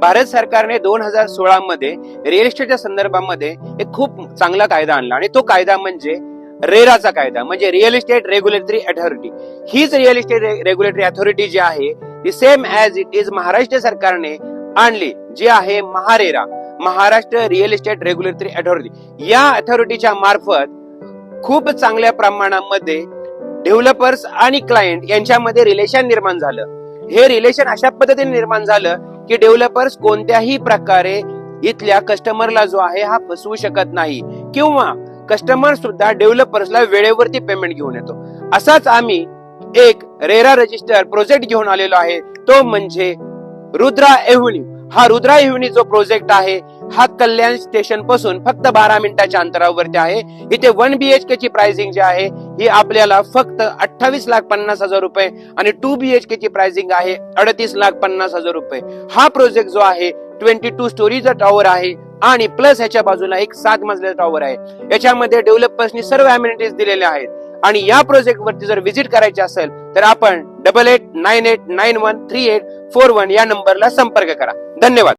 भारत सरकारने दोन हजार सोळा मध्ये रिअल इस्टेटच्या संदर्भामध्ये एक खूप चांगला कायदा आणला आणि तो कायदा म्हणजे रेराचा कायदा म्हणजे रिअल इस्टेट रेग्युलेटरी अथॉरिटी हीच रिअल इस्टेट रेग्युलेटरी अथॉरिटी जी आहे ती same as it is Maharashtra सरकारने आणली जी आहे MahaRERA Maharashtra real estate regulatory authority या अथॉरिटीच्या मार्फत खूप चांगल्या प्रमाणामध्ये डेव्हलपर्स आणि क्लायंट यांच्यामध्ये रिलेशन निर्माण झालं. हे रिलेशन अशा पद्धतीने निर्माण झालं की डेव्हलपर्स कोणत्याही प्रकारे इथल्या कस्टमरला जो आहे हा फसवू शकत नाही. किंवा कस्टमर सुद्धा डेव्हलपर्सला वेळेवरती पेमेंट घेऊन येतो. असाच आम्ही एक रेरा रजिस्टर प्रोजेक्ट घेऊन आलेलो आहे. तो म्हणजे रुद्रा एव्हन्यू हा रुद्रा एव्हन्यू जो प्रोजेक्ट आहे हा कल्याण स्टेशनपासून फक्त बारा मिनिटाच्या अंतरावरती आहे. इथे वन बी एच के ची प्राइसिंग जी आहे ही आपल्याला फक्त अठ्ठावीस लाख पन्नास हजार रुपये आणि टू बी एच के ची प्राइसिंग आहे अडतीस लाख पन्नास हजार रुपये. हा प्रोजेक्ट जो आहे ट्वेंटी टू स्टोरीचा टॉवर आहे आणि प्लस ह्याच्या बाजूला एक सात मजल्याचा टॉवर आहे. याच्यामध्ये डेव्हलपर्सनी सर्व अम्युनिटीज दिलेल्या आहेत. आणि या प्रोजेक्ट वरती जर व्हिजिट करायचे असेल तर आपण double eight nine eight nine one three eight four one या नंबरला संपर्क करा. धन्यवाद.